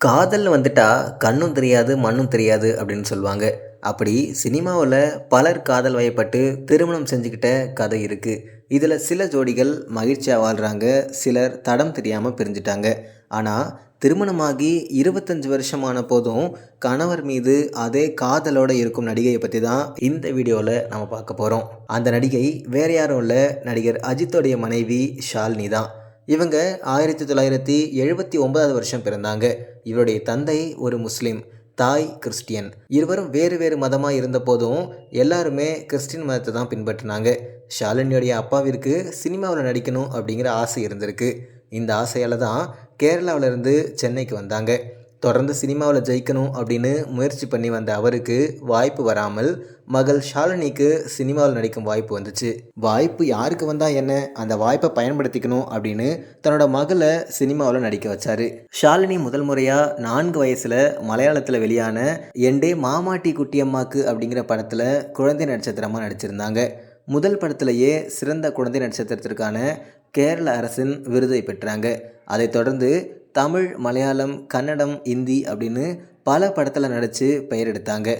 காதல் வந்துட்டா கண்ணும் தெரியாது மண்ணும் தெரியாது அப்படின்னு சொல்லுவாங்க. அப்படி சினிமாவில் பலர் காதல் வயப்பட்டு திருமணம் செஞ்சுக்கிட்ட கதை இருக்குது இதில் சில ஜோடிகள் மகிழ்ச்சியாக வாழ்கிறாங்க சிலர் தடம் தெரியாமல் பிரிஞ்சிட்டாங்க. ஆனால் திருமணமாகி இருபத்தஞ்சு வருஷமான போதும் கணவர் மீது அதே காதலோட இருக்கும் நடிகையை பற்றி தான் இந்த வீடியோவில் நம்ம பார்க்க போகிறோம் அந்த நடிகை வேற யாரும் இல்லை நடிகர் அஜித்தோடைய மனைவி ஷாலினி தான். இவங்க ஆயிரத்தி தொள்ளாயிரத்தி எழுபத்தி ஒன்பதாவது வருஷம் பிறந்தாங்க. இவருடைய தந்தை ஒரு முஸ்லீம் தாய் கிறிஸ்டியன். இருவரும் வேறு வேறு மதமாக இருந்த போதும் எல்லாருமே கிறிஸ்டின் மதத்தை தான் பின்பற்றினாங்க. ஷாலினியோடைய அப்பாவிற்கு சினிமாவில் நடிக்கணும் அப்படிங்கிற ஆசை இருந்திருக்கு. இந்த ஆசையால் தான் கேரளாவிலேருந்து சென்னைக்கு வந்தாங்க. தொடர்ந்து சினிமாவில் ஜெயிக்கணும் அப்படின்னு முயற்சி பண்ணி வந்த அவருக்கு வாய்ப்பு வராமல் மகள் ஷாலினிக்கு சினிமாவில் நடிக்கும் வாய்ப்பு வந்துச்சு. வாய்ப்பு யாருக்கு வந்தால் என்ன? அந்த வாய்ப்பை பயன்படுத்திக்கணும் அப்படின்னு தன்னோட மகளை சினிமாவில் நடிக்க வச்சாரு. ஷாலினி முதல் முறையாக நான்கு வயசில் மலையாளத்தில் வெளியான எண்டே மாமாட்டி குட்டியம்மாக்கு அப்படிங்கிற படத்தில் குழந்தை நட்சத்திரமாக நடிச்சிருந்தாங்க. முதல் படத்திலேயே சிறந்த குழந்தை நட்சத்திரத்திற்கான கேரள அரசின் விருதை பெற்றாங்க. அதைத் தொடர்ந்து தமிழ் மலையாளம் கன்னடம் இந்தி அப்படின்னு பல படத்தில் நடித்து பெயர் எடுத்தாங்க.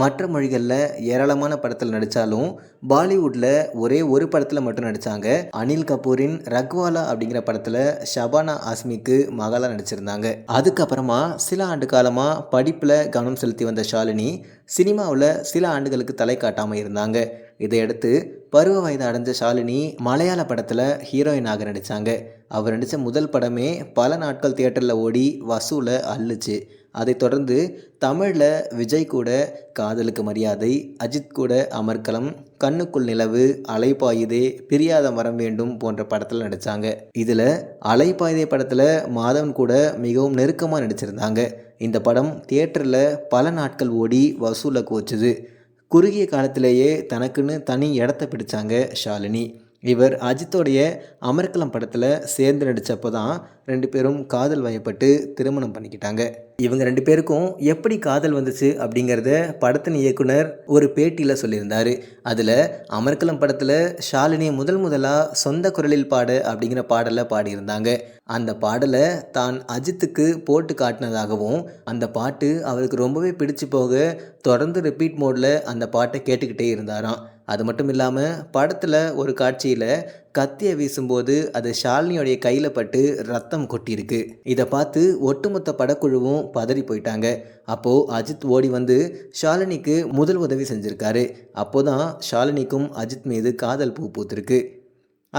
மற்ற மொழிகளில் ஏராளமான படத்தில் நடித்தாலும் பாலிவுட்டில் ஒரே ஒரு படத்தில் மட்டும் நடித்தாங்க அனில் கபூரின் ரக்வாலா அப்படிங்கிற படத்தில் ஷபானா ஆஸ்மிக்கு மகளாக நடிச்சிருந்தாங்க. அதுக்கப்புறமா சில ஆண்டு காலமாக படிப்பில் கவனம் செலுத்தி வந்த ஷாலினி சினிமாவில் சில ஆண்டுகளுக்கு தலை காட்டாமல் இருந்தாங்க. இதையடுத்து பருவ வயது அடைஞ்ச ஷாலினி மலையாள படத்தில் ஹீரோயினாக நடித்தாங்க அவர் நடித்த முதல் படமே பல நாட்கள் தியேட்டரில் ஓடி வசூலை அள்ளுச்சு. அதைத் தொடர்ந்து தமிழில் விஜய் கூட காதலுக்கு மரியாதை அஜித் கூட அமர்கலம் கண்ணுக்குள் நிலவு அலைப்பாயுதே பிரியாத மரம் வேண்டும் போன்ற படத்தில் நடித்தாங்க இதில் அலைப்பாயுதே படத்தில் மாதவன் கூட மிகவும் நெருக்கமாக நடிச்சிருந்தாங்க. இந்த படம் தியேட்டரில் பல நாட்கள் ஓடி வசூலை கோச்சுது. குறுகிய காலத்திலேயே தனக்குன்னு தனி இடத்த பிடிச்சாங்க ஷாலினி. இவர் அஜித்தோடைய அமர்கலம் படத்தில் சேர்ந்து நடித்தப்போ தான் ரெண்டு பேரும் காதல் வயப்பட்டு திருமணம் பண்ணிக்கிட்டாங்க. இவங்க ரெண்டு பேருக்கும் எப்படி காதல் வந்துச்சு அப்படிங்கிறத படத்தின் இயக்குனர் ஒரு பேட்டியில் சொல்லியிருந்தார். அதில் அமர்கலம் படத்தில் ஷாலினி முதல் முதலாக சொந்த குரலில் பாட அப்படிங்கிற பாடலை பாடியிருந்தாங்க. அந்த பாடலை தான் அஜித்துக்கு போட்டு காட்டினதாகவும் அந்த பாட்டு அவருக்கு ரொம்பவே பிடிச்சு போக தொடர்ந்து ரிப்பீட் மோடில் அந்த பாட்டை கேட்டுக்கிட்டே இருந்தாராம். அது மட்டும் இல்லாமல் படத்தில் ஒரு காட்சியில் கத்தியை வீசும்போது அது ஷாலினியோடைய கையில் பட்டு ரத்தம் கொட்டியிருக்கு. இதை பார்த்து ஒட்டுமொத்த படக்குழுவும் பதறி போயிட்டாங்க. அப்போது அஜித் ஓடி வந்து ஷாலினிக்கு முதல் உதவி செஞ்சுருக்காரு. அப்போதான் ஷாலினிக்கும் அஜித் மீது காதல் பூ பூத்திருக்கு.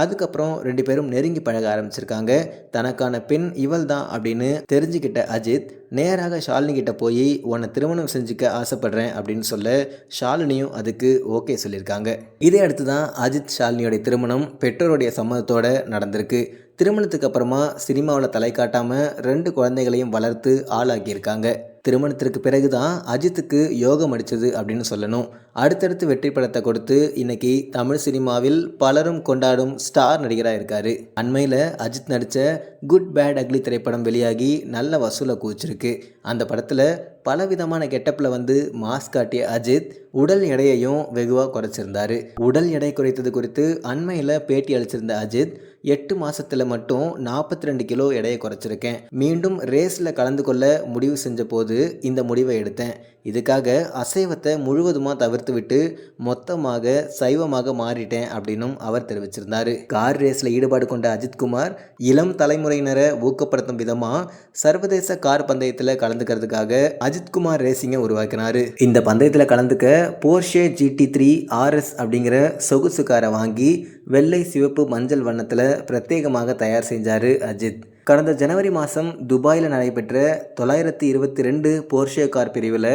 அதுக்கப்புறம் ரெண்டு பேரும் நெருங்கி பழக ஆரம்பிச்சிருக்காங்க. தனக்கான பெண் இவள் தான் அப்படின்னு தெரிஞ்சுக்கிட்ட அஜித் நேராக ஷாலினி கிட்ட போய் உன்னை திருமணம் செஞ்சுக்க ஆசைப்படுறேன் அப்படின்னு சொல்ல ஷாலினியும் அதுக்கு ஓகே சொல்லியிருக்காங்க. இதை அடுத்து தான் அஜித் ஷாலினியோடைய திருமணம் பெற்றோருடைய சம்மதத்தோடு நடந்திருக்கு. திருமணத்துக்கு அப்புறமா சினிமாவில் தலை காட்டாமல் ரெண்டு குழந்தைகளையும் வளர்த்து ஆளாக்கியிருக்காங்க. திருமணத்திற்கு பிறகு தான் அஜித்துக்கு யோகம் அடித்தது அப்படின்னு சொல்லணும். அடுத்தடுத்து வெற்றி படத்தை கொடுத்து இன்னைக்கு தமிழ் சினிமாவில் பலரும் கொண்டாடும் ஸ்டார் நடிகராக இருக்கார். அண்மையில் அஜித் நடித்த குட் பேட் அக்லி திரைப்படம் வெளியாகி நல்ல வசூலை குவிச்சிருக்கு. அந்த படத்தில் பலவிதமான கெட்டப்பில் வந்து மாஸ்க் காட்டிய அஜித் உடல் எடையையும் வெகுவாக குறைச்சிருந்தாரு. உடல் எடை குறைத்தது குறித்து அண்மையில் பேட்டி அளிச்சிருந்த அஜித் எட்டு மாதத்தில் மட்டும் நாற்பத்தி ரெண்டு கிலோ எடையை குறைச்சிருக்கேன். மீண்டும் ரேஸில் கலந்து கொள்ள முடிவு செஞ்ச போது இந்த முடிவை எடுத்தேன். இதுக்காக அசைவத்தை முழுவதுமாக தவிர்த்து விட்டு மொத்தமாக சைவமாக மாறிட்டேன் அப்படின்னும் அவர் தெரிவிச்சிருந்தார். கார் ரேஸில் ஈடுபாடு கொண்ட அஜித்குமார் இளம் தலைமுறையினரை ஊக்கப்படுத்தும் விதமாக சர்வதேச கார் பந்தயத்தில் கலந்துக்கிறதுக்காக அஜித்குமார் ரேசிங்கை உருவாக்கினார். இந்த பந்தயத்தில் கலந்துக்க போர்ஷே ஜிடி த்ரீ ஆர்எஸ் அப்படிங்கிற சொகுசு காரை வாங்கி வெள்ளை சிவப்பு மஞ்சள் வண்ணத்தில் பிரத்யேகமாக தயார் செஞ்சார் அஜித். கடந்த ஜனவரி மாதம் துபாயில் நடைபெற்ற தொள்ளாயிரத்தி இருபத்தி ரெண்டு போர்ஷே கார் பிரிவில்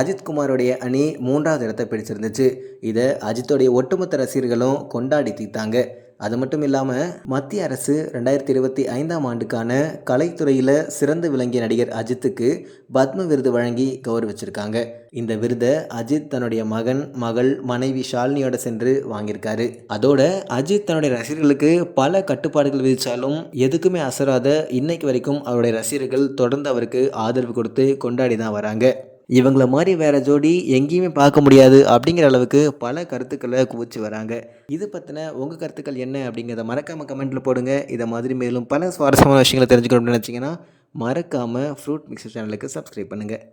அஜித்குமாரோடைய அணி மூன்றாவது இடத்தை பிடிச்சிருந்துச்சு. இதை அஜித்தோடைய ஒட்டுமொத்த ரசிகர்களும் கொண்டாடி தீர்த்தாங்க. அது மட்டும் இல்லாமல் மத்திய அரசு ரெண்டாயிரத்தி இருபத்தி ஐந்தாம் ஆண்டுக்கான கலைத்துறையில் சிறந்து விளங்கிய நடிகர் அஜித்துக்கு பத்ம விருது வழங்கி கௌரவிச்சிருக்காங்க. இந்த விருதை அஜித் தன்னுடைய மகன் மகள் மனைவி ஷாலினியோட சென்று வாங்கியிருக்காரு. அதோட அஜித் தன்னுடைய ரசிகர்களுக்கு பல கட்டுப்பாடுகள் விதித்தாலும் எதுக்குமே அசராத இன்னைக்கு வரைக்கும் அவருடைய ரசிகர்கள் தொடர்ந்து அவருக்கு ஆதரவு கொடுத்து கொண்டாடி தான் வராங்க. இவங்கள மாதிரி வேற ஜோடி எங்கேயுமே பார்க்க முடியாது அப்படிங்கிற அளவுக்கு பல கருத்துக்களை குவிச்சு வராங்க. இது பற்றின உங்கள் கருத்துக்கள் என்ன அப்படிங்கிறத மறக்காமல் கமெண்ட்டில் போடுங்க. இதை மாதிரி மேலும் பல சுவாரஸ்யமான விஷயங்களை தெரிஞ்சுக்கணும்னு நினச்சிங்கன்னா மறக்காமல் ஃப்ரூட் மிக்சர் சேனலுக்கு சப்ஸ்கிரைப் பண்ணுங்கள்